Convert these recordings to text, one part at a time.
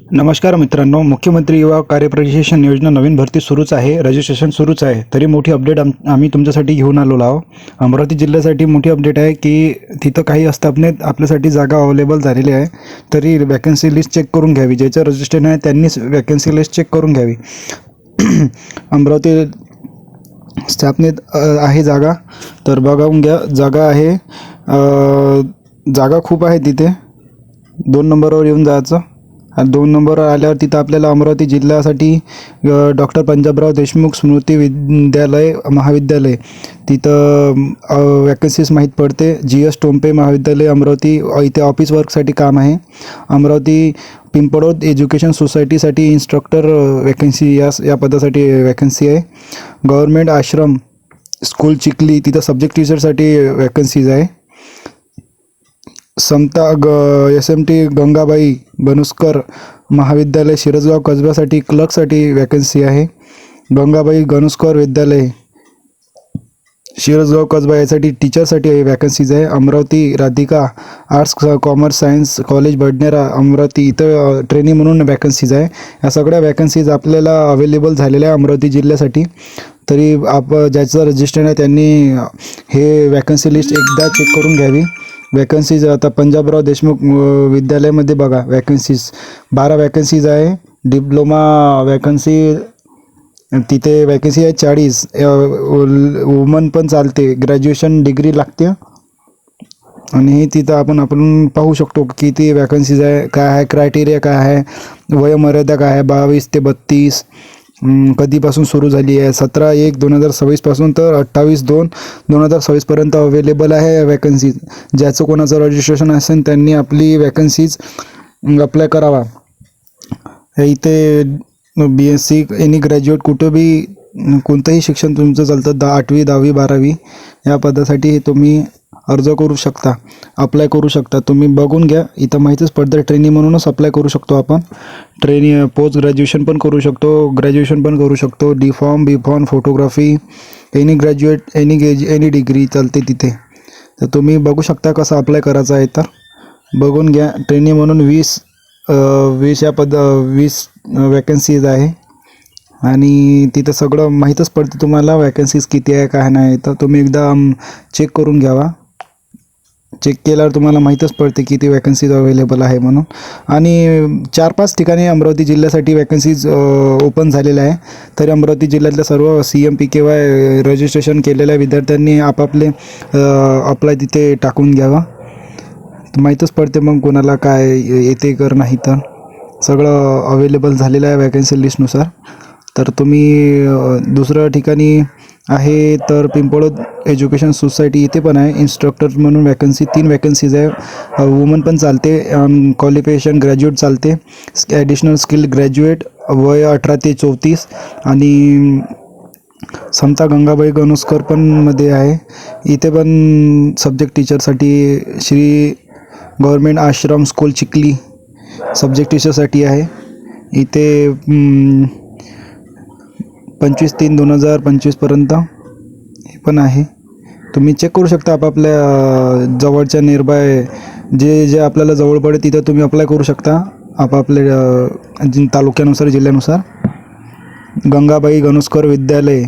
नमस्कार मित्रांनो मुख्यमंत्री युवा कार्यप्रशिक्षण योजना नवीन भरती सुरूच आहे रजिस्ट्रेशन सुरूच आहे. तरी मोठी अपडेट आम आम्ही तुमच्यासाठी घेऊन आलेलो आहोत. अमरावती जिल्ह्यासाठी मोठी अपडेट आहे की तिथं काही आस्थापनेत आपल्यासाठी जागा अवेलेबल झालेली आहे. तरी वॅकन्सी लिस्ट चेक करून घ्यावी. ज्याचं रजिस्ट्रेशन आहे त्यांनीच वॅकन्सी लिस्ट चेक करून घ्यावी. अमरावती स्थापनेत आहे जागा. तर बघावून घ्या जागा आहे. जागा खूप आहे तिथे. दोन नंबरवर येऊन जायचं. आणि दोन नंबर आल्यावर तिथं आपल्याला अमरावती जिल्ह्यासाठी डॉक्टर पंजाबराव देशमुख स्मृती विद्यालय महाविद्यालय. तिथं वॅकन्सीज माहीत पडते. जी एस टोंपे महाविद्यालय अमरावती इथे ऑफिस वर्कसाठी काम आहे. अमरावती पिंपळोद एज्युकेशन सोसायटीसाठी इन्स्ट्रक्टर वॅकन्सी या या पदासाठी वॅकन्सी आहे. गव्हर्मेंट आश्रम स्कूल चिखली तिथं सब्जेक्ट टीचरसाठी वॅकन्सीज आहे. समता ग S M T Gangabai Banuskar महाविद्यालय शिरजगाव कसब्यासाठी क्लर्कसाठी वॅकन्सी आहे. गंगाबाई गणुस्कर विद्यालय शिरजगाव कसबा यासाठी टीचरसाठी वॅकन्सीज आहे. Amravati Radhika arts commerce science college Badnera Amravati इथं ट्रेनिंग म्हणून वॅकन्सीज आहे. या सगळ्या वॅकन्सीज आपल्याला अवेलेबल झालेल्या आहे अमरावती जिल्ह्यासाठी. तरी आप ज्याचं रजिस्टर आहे त्यांनी हे वॅकन्सी लिस्ट एकदा चेक करून घ्यावी. वॅकन्सीज आता पंजाबराव देशमुख विद्यालयामध्ये बघा वॅकन्सीज बारा वॅकन्सीज आहे. डिप्लोमा वॅकन्सी तिथे वॅकन्सी आहे चाळीस. वुमन पण चालते. ग्रॅज्युएशन डिग्री लागते. आणि तिथं आपण आपण पाहू शकतो किती वॅकन्सीज आहे काय आहे क्रायटेरिया काय आहे वयोमर्यादा काय आहे बावीस ते बत्तीस. कधीपासून सुरू झाली आहे? सतरा एक दोन हजार सव्वीसपासून तर अठ्ठावीस दोन दोन हजार सव्वीसपर्यंत अवेलेबल आहे वॅकन्सीज ज्याचं कोणाचं रजिस्ट्रेशन असेल त्यांनी आपली वॅकन्सीज अप्लाय करावा. हे इथे B S C any graduate कुठं बी कोणतंही शिक्षण तुमचं चालतं दहा आठवी दहावी बारावी या पदासाठी तुम्ही अर्ज करू शकता अप्लाय करू शकता. तुम्ही बघून घ्या. इथं माहितीच पडतं ट्रेनिंग म्हणूनच अप्लाय करू शकतो आपण. ट्रेनिंग पोस्ट ग्रॅज्युएशन पण करू शकतो ग्रॅज्युएशन पण करू शकतो. D form B form photography any graduate any gauge any degree चालते तिथे. तर तुम्ही बघू शकता कसं अप्लाय करायचं आहे तर बघून घ्या. ट्रेनिंग म्हणून वीस वीस या पद वीस वॅकन्सीज आहे. आणि तिथं सगळं माहीतच पडते तुम्हाला वॅकन्सीज किती आहे काय नाही तर तुम्ही एकदा चेक करून घ्यावा. चेक केल्यावर तुम्हाला माहीतच पडते किती वॅकन्सीज अवेलेबल आहे म्हणून. आणि चार पाच ठिकाणी अमरावती जिल्ह्यासाठी वॅकन्सीज ओपन झालेल्या आहे. तरी अमरावती जिल्ह्यातल्या सर्व C M P K Y registration केलेल्या विद्यार्थ्यांनी आपापले अप्लाय तिथे टाकून घ्यावा. माहीतच पडते मग कोणाला काय येते कर नाही तर. सगळं अवेलेबल झालेलं आहे वॅकन्सी लिस्टनुसार तर तुम्ही दुसऱ्या ठिकाणी आहे तर पिंपळद एज्युकेशन सोसायटी इथे पण आहे. इन्स्ट्रक्टर म्हणून वॅकन्सी तीन वॅकन्सीज आहे. वुमन पण चालते क्वालिफिकेशन ग्रॅज्युएट चालते. ॲडिशनल स्किल ग्रॅज्युएट वय अठरा ते चौतीस आणि समता गंगाबाई गणुस्कर पण मध्ये आहे. इथे पण subject टीचरसाठी Shri government ashram school Chikhli subject टीचरसाठी आहे. इथे पंचवीस तीन दोन हजार पंचवीसपर्यंत हे पण आहे. तुम्ही चेक करू शकता आपापल्या जवळच्या नियरबाय जे जे आपल्याला जवळ पडेल तिथं तुम्ही अप्लाय करू शकता. आपापल्या तालुक्यानुसार जिल्ह्यानुसार. गंगाबाई गणुस्कर विद्यालय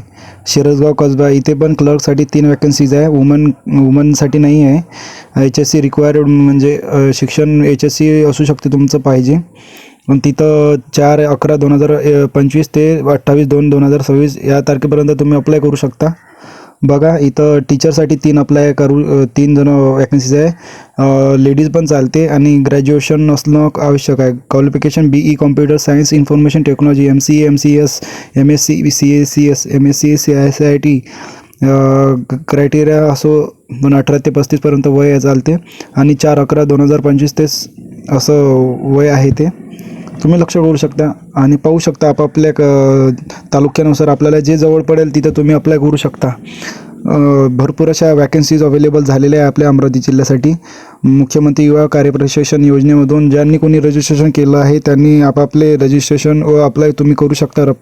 शिरसगाव कसबा इथे पण क्लर्कसाठी तीन वॅकन्सीज आहे. वुमन वुमनसाठी नाही आहे. एच एस सी रिक्वायर्ड म्हणजे शिक्षण एच एस सी असू शकते तुमचं पाहिजे. तिथं चार अकरा दोन हजार पंचवीस ते अठ्ठावीस दोन दोन हजार सव्वीस या तारखेपर्यंत तुम्ही अप्लाय करू शकता. बघा इथं टीचरसाठी तीन अप्लाय करू तीन जण वॅकन्सीज आहे. लेडीज पण चालते आणि ग्रॅज्युएशन असणं आवश्यक आहे. Qualification B E computer science information technology M C M C S M S C C A C S M S C C I C I T criteria असो पण अठरा ते पस्तीसपर्यंत वय चालते. आणि चार अकरा दोन हजार पंचवीस ते असं वय आहे ते. तुम्ही लक्ष करू शकता आणि पाहू शकता आपापल्या क- तालुक्यानुसार आपल्याला जे जवळ पडेल तिथं तुम्ही अप्लाय करू शकता. भरपूर अशा वॅकन्सीज अवेलेबल झालेल्या आहे आपल्या अमरावती जिल्ह्यासाठी. मुख्यमंत्री युवा कार्यप्रशिक्षण योजनेमधून ज्यांनी कोणी रजिस्ट्रेशन केलं आहे त्यांनी आपापले रजिस्ट्रेशन व अप्लाय तुम्ही करू शकता.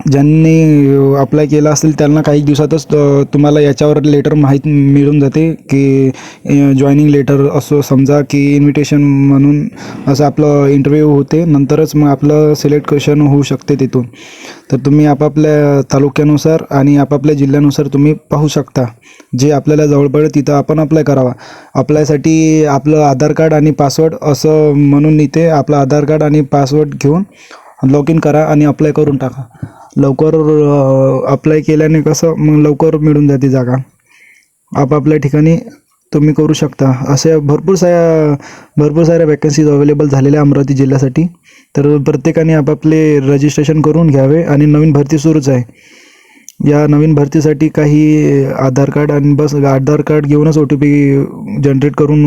ज्यांनी अप्लाय केला असेल त्यांना काही दिवसातच तुम्हाला याच्यावर लेटर माहीत मिळून जाते की जॉईनिंग लेटर असो समजा की इन्व्हिटेशन म्हणून असं आपलं इंटरव्ह्यू होते नंतरच मग आपलं सिलेक्शन होऊ शकते तिथून. तर तुम्ही आपापल्या तालुक्यानुसार आणि आपापल्या जिल्ह्यानुसार तुम्ही पाहू शकता. जे आपल्याला जवळ पडेल तिथं आपण अप्लाय करावा. अप्लायसाठी आपलं आधार कार्ड आणि पासवर्ड असं म्हणून इथे आपलं आधार कार्ड आणि पासवर्ड घेऊन लॉग इन करा आणि अप्लाय करून टाका. लवकर अप्लाय केल्याने कसं मग लवकर मिळून जाते जागा. आपापल्या ठिकाणी तुम्ही करू शकता. अशा भरपूर साऱ्या भरपूर साऱ्या वॅकन्सीज अवेलेबल झालेल्या अमरावती जिल्ह्यासाठी. तर प्रत्येकाने आपापले रजिस्ट्रेशन करून घ्यावे आणि नवीन भरती सुरूच आहे. या नवीन भरतीसाठी काही आधार कार्ड आणि बस आधार कार्ड घेऊनच ओ टी पी जनरेट करून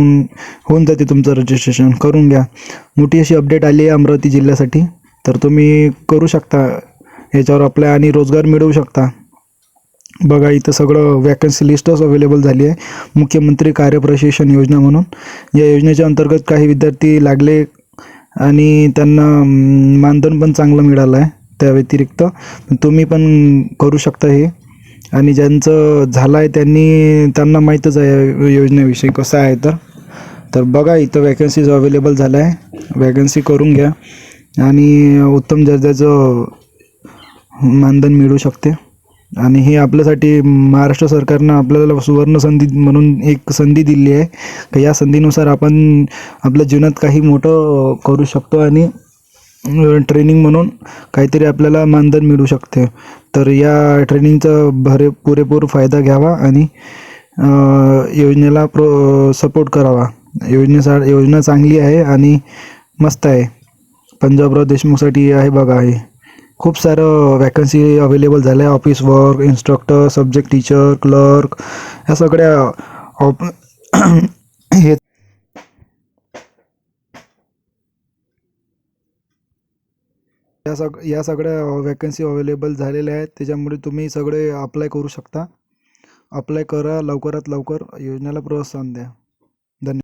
होऊन जाते तुमचं रजिस्ट्रेशन करून घ्या. मोठी अशी अपडेट आली आहे अमरावती जिल्ह्यासाठी. तर तुम्ही करू शकता. याच्यावर अप्लाय आणि रोजगार मिळवू शकता. बघा इथं सगळं वॅकन्सी लिस्टच अवेलेबल झाली आहे. मुख्यमंत्री कार्यप्रशिक्षण योजना म्हणून. या योजनेच्या अंतर्गत काही विद्यार्थी लागले आणि त्यांना मानधन पण चांगलं मिळालं आहे त्या व्यतिरिक्त. तुम्ही पण करू शकता हे. आणि ज्यांचं झालं आहे त्यांनी त्यांना माहीतच आहे योजनेविषयी कसं आहे तर. तर बघा इथं वॅकन्सीज अवेलेबल झाल्या. आहे वॅकन्सी करून घ्या. आणि उत्तम दर्जाचं मानधन मिळू शकते. आणि हे आपल्यासाठी महाराष्ट्र सरकारनं आपल्याला सुवर्ण संधी म्हणून एक संधी दिली आहे. की या संधीनुसार आपण आपल्या जीवनात काही मोठं करू शकतो आणि ट्रेनिंग म्हणून काहीतरी आपल्याला मानधन मिळू शकते. तर या ट्रेनिंगचा भरे पुरेपूर फायदा घ्यावा आणि योजनेला प्रो सपोर्ट करावा. योजनेसा योजना चांगली आहे आणि मस्त आहे. पंजाबराव देशमुखसाठी आहे बघा हे. खूप सारं वॅकन्सी अवेलेबल झाल्या. आहे office work instructor subject teacher clerk ह्या सगळ्या ऑप हे या सग या सगळ्या वॅकन्सी अवेलेबल झालेल्या आहेत. त्याच्यामुळे तुम्ही सगळे अप्लाय करू शकता. अप्लाय करा लवकरात लवकर. योजनेला प्रोत्साहन द्या. धन्यवाद